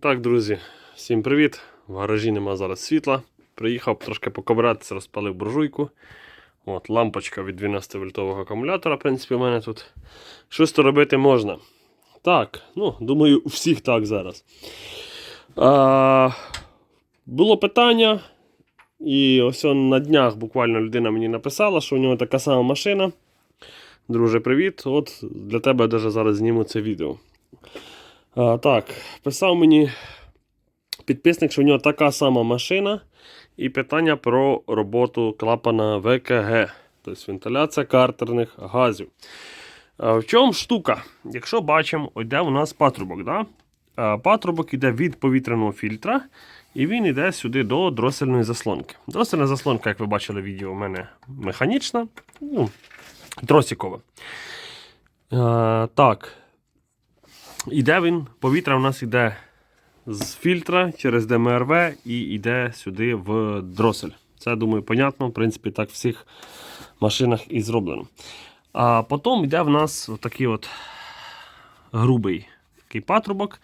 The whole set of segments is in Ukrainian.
Так, друзі, всім привіт. В гаражі нема зараз світла. Приїхав трошки покобратися, розпалив буржуйку. От, лампочка від 12 вольтового акумулятора, в принципі, у мене тут. Щось то робити можна. Так, ну, думаю, у всіх так зараз. А, було питання. І ось на днях буквально людина мені написала, що у нього така сама машина. Друже, привіт. От для тебе я даже зараз зніму це відео. Так, писав мені підписник, що в нього така сама машина, і питання про роботу клапана ВКГ, тобто вентиляція картерних газів. В чому штука? Якщо бачимо, йде у нас патрубок. Да? Патрубок йде від повітряного фільтра, і він йде сюди до дросельної заслонки. Дросельна заслонка, як ви бачили в відео, у мене механічна, ну, тросикова. А, так. Іде він, повітря у нас йде з фільтра через ДМРВ і йде сюди в дросель. Це, думаю, понятно. В принципі, так в всіх машинах і зроблено. А потім йде в нас такий от грубий такий патрубок,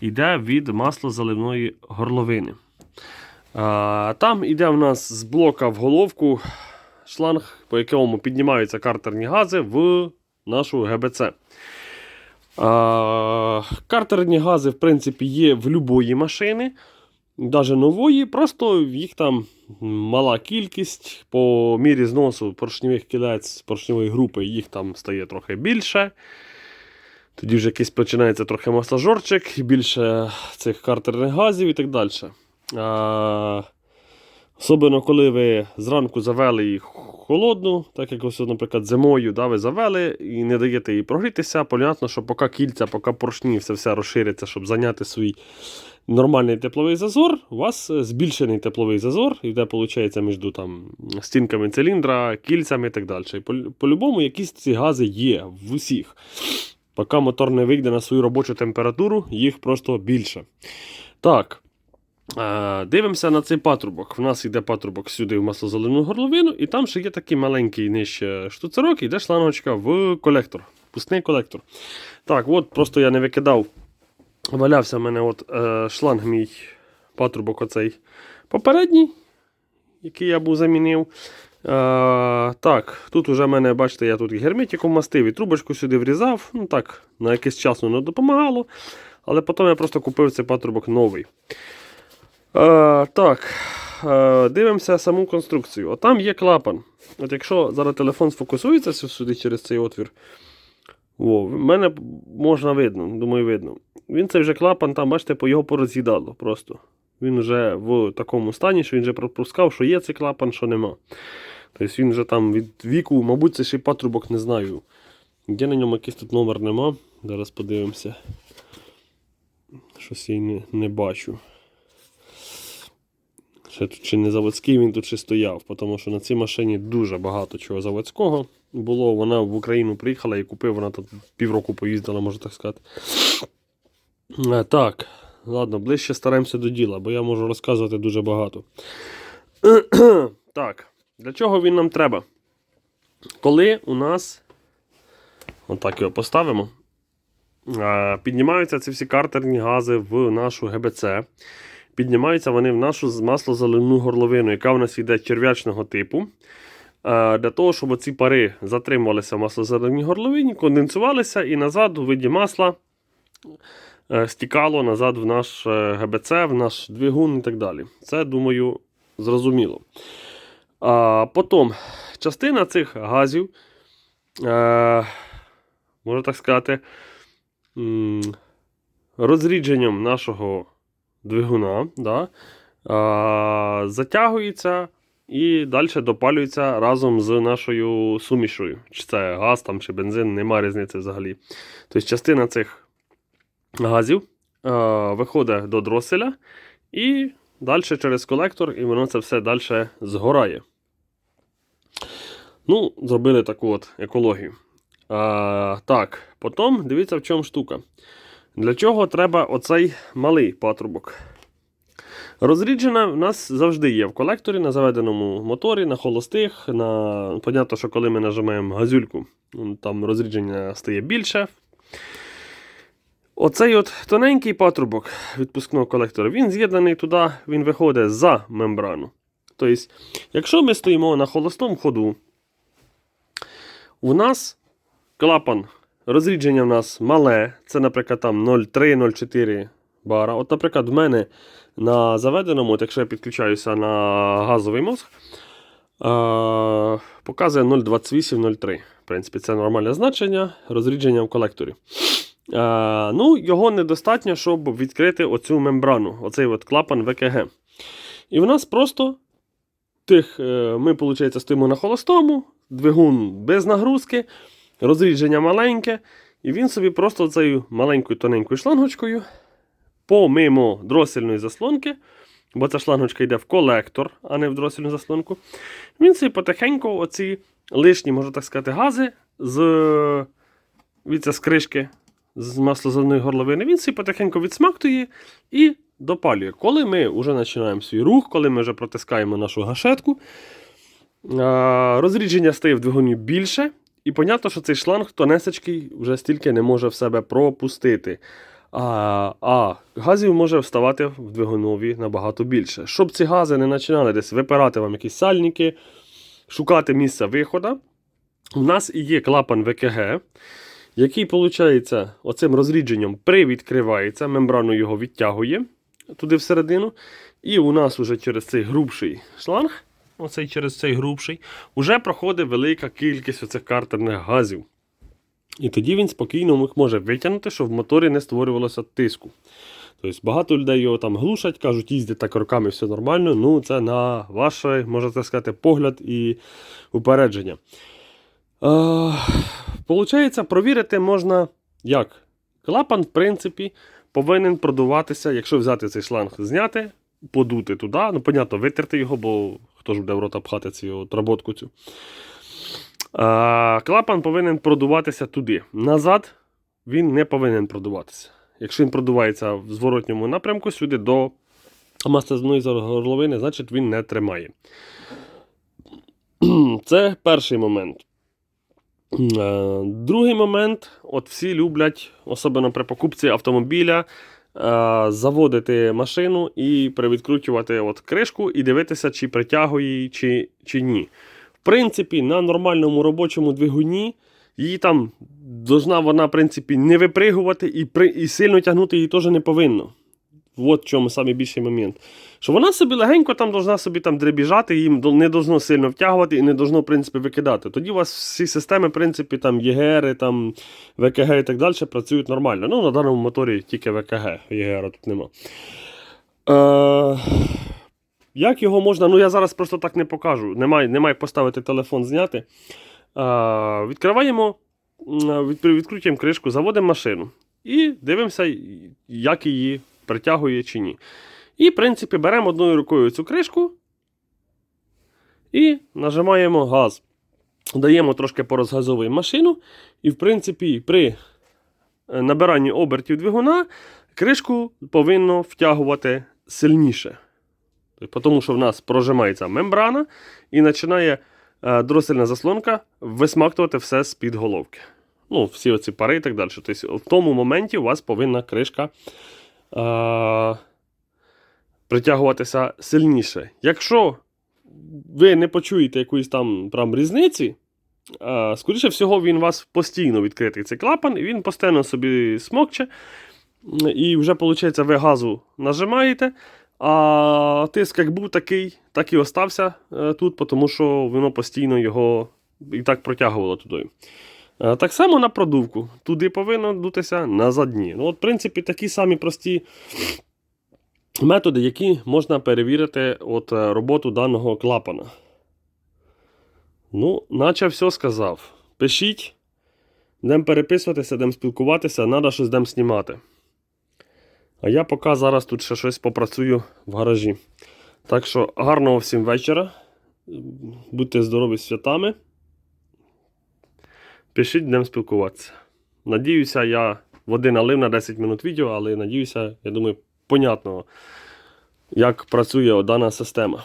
йде від маслозаливної горловини. А, там йде в нас з блока в головку шланг, по якому піднімаються картерні гази в нашу ГБЦ. А, картерні гази, в принципі, є в будь-якої машини, навіть нової, просто їх там мала кількість. По мірі зносу поршневих кілець поршневої групи їх там стає трохи більше. Тоді вже якийсь починається трохи масажорчик, більше цих картерних газів і так далі. А, Особливо, коли ви зранку завели її холодну, так як ось, наприклад, зимою да, ви завели і не даєте їй прогрітися, понятно, що поки кільця, поки поршні, все все розшириться, щоб зайняти свій нормальний тепловий зазор, у вас е, збільшений тепловий зазор, йде, виходить, між там, стінками циліндра, кільцями і так далі. По-любому, якісь ці гази є в усіх. Поки мотор не вийде на свою робочу температуру, їх просто більше. Так. Е, Дивимося на цей патрубок. У нас йде патрубок сюди в маслозаливну горловину, і там ще є такий маленький нижче штуцерок, йде шлангочка в колектор. Пустний колектор. Так, от просто я не викидав. Валявся в мене от, е, шланг мій патрубок оцей попередній, який я був замінив. Е, так, тут уже мене, бачите, я тут і герметиком мастив, і трубочку сюди врізав. Ну так, на якийсь час воно допомагало. Але потім я просто купив цей патрубок новий. Е, так, е, дивимося саму конструкцію. От там є клапан. От Якщо зараз телефон сфокусується сюди через цей отвір, о, мене можна видно, думаю, видно. Він цей вже клапан, там, бачите, його пороз'їдало просто. Він вже в такому стані, що він вже пропускав, що є цей клапан, що нема. Тобто він вже там від віку, мабуть, це ще й патрубок, не знаю. Де на ньому якийсь тут номер нема. Зараз подивимося. Щось я не, не бачу. Ще чи не заводський він тут ще стояв, тому що на цій машині дуже багато чого заводського було. Вона в Україну приїхала і купив, вона тут півроку поїздила, можна так сказати. Е, Так, ладно, ближче стараємося до діла, бо я можу розказувати дуже багато. так, для чого він нам треба? Коли у нас. Отак його поставимо. е, Піднімаються ці всі картерні гази в нашу ГБЦ. Піднімаються вони в нашу маслозаливну горловину, яка в нас йде черв'ячного типу. Е, Для того, щоб ці пари затримувалися в маслозаливній горловині, конденсувалися і назад у виді масла е, стікало назад в наш е, ГБЦ, в наш двигун і так далі. Це, думаю, зрозуміло. Потім частина цих газів, можна так сказати, розрідженням нашого двигуна, да, а, затягується і далі допалюється разом з нашою сумішою. Чи це газ там, чи бензин, нема різниці взагалі. Тобто частина цих газів а, виходить до дроселя і далі через колектор, і воно це все далі згорає. Ну, зробили таку от екологію. А, так, потім дивіться, в чому штука. Для чого треба оцей малий патрубок? Розріджена в нас завжди є в колекторі на заведеному моторі, на холостих. На... Понятно, що коли ми нажимаємо газюльку, там розрідження стає більше. Оцей от тоненький патрубок відпускного колектора, він з'єднаний туди, він виходить за мембрану. Тобто, якщо ми стоїмо на холостому ходу, у нас клапан, розрідження в нас мале, це, наприклад, там 0,3-0,4 бара. От, наприклад, в мене на заведеному, от якщо я підключаюся на газовий мозг, е- показує 0,28-0,3. В принципі, це нормальне значення розрідження в колекторі. Е, ну, Його недостатньо, щоб відкрити оцю мембрану, оцей от клапан ВКГ. І в нас просто тих, е, ми, виходить, стоїмо на холостому, двигун без нагрузки, розрідження маленьке, і він собі просто цією маленькою тоненькою шлангочкою помимо дросельної заслонки, бо ця шлангочка йде в колектор, а не в дросельну заслонку. Він собі потихеньку оці лишні, можна так сказати, гази з, від з кришки з маслозавної горловини, він собі потихеньку відсмактує і допалює. Коли ми вже починаємо свій рух, коли ми вже протискаємо нашу гашетку, розрідження стає в двигуні більше, і понятно, що цей шланг тонесечкий вже стільки не може в себе пропустити. А, а газів може вставати в двигунові набагато більше. Щоб ці гази не починали десь випирати вам якісь сальники, шукати місце виходу, у нас і є клапан ВКГ, який, виходить, оцим розрідженням привідкривається, мембрану його відтягує туди всередину. І у нас уже через цей грубший шланг, оцей через цей грубший, уже проходить велика кількість оцих картерних газів. І тоді він спокійно їх може витягнути, щоб в моторі не створювалося тиску. Тобто багато людей його там глушать, кажуть, їздять так роками, все нормально. Ну, це на ваш, можна сказати, погляд і упередження. Получається, провірити можна як? Клапан, в принципі, повинен продуватися, якщо взяти цей шланг, зняти, подути туди. Ну, понятно, витерти його, бо хто ж буде в рота пхати цю отработку цю. А, клапан повинен продуватися туди. Назад він не повинен продуватися. Якщо він продувається в зворотньому напрямку сюди до маслозної горловини, значить він не тримає. Це перший момент. Е, Другий момент: от всі люблять, особливо при покупці автомобіля, заводити машину і привідкручувати от кришку і дивитися, чи притягує її, чи, чи ні. В принципі, на нормальному робочому двигуні її там должна вона, в принципі, не випригувати і при, і сильно тягнути її теж не повинно. От в чому найбільший момент. Що вона собі легенько там должна собі там дребіжати, їм не должно сильно втягувати і не должно, в принципі, викидати. Тоді у вас всі системи, в принципі, там ЄГР, там ВКГ і так далі працюють нормально. Ну, на даному моторі тільки ВКГ, ЄГР тут нема. Е, як його можна, ну я зараз просто так не покажу. Немає, немає поставити телефон зняти. Е, відкриваємо, м, від, відкрутимо кришку, заводимо машину і дивимося, як її притягує чи ні. І, в принципі, беремо одною рукою цю кришку і нажимаємо газ. Даємо трошки порозгазовуємо машину. І, в принципі, при е, набиранні обертів двигуна кришку повинно втягувати сильніше. Тобто, Тому що в нас прожимається мембрана і починає е, дросельна заслонка висмактувати все з-під головки. Ну, всі оці пари і так далі. Тобто, в тому моменті у вас повинна кришка е, притягуватися сильніше. Якщо ви не почуєте якоїсь там прям різниці, е, скоріше всього, він у вас постійно відкритий цей клапан, і він постійно собі смокче. І вже, виходить, ви газу нажимаєте, а тиск як був такий, так і остався е, тут, тому що воно постійно його і так протягувало туди. Е, Так само на продувку. Туди повинно дутися на задні. Ну, от, в принципі, такі самі прості методи, які можна перевірити от, е, роботу даного клапана. Ну, наче все сказав. Пишіть, будемо переписуватися, будемо спілкуватися, треба щось будемо знімати. А я поки зараз тут ще щось попрацюю в гаражі. Так що гарного всім вечора. Будьте здорові з святами. Пишіть, будемо спілкуватися. Надіюся, я води налив на 10 минут відео, але надіюся, я думаю, понятно, як працює дана система.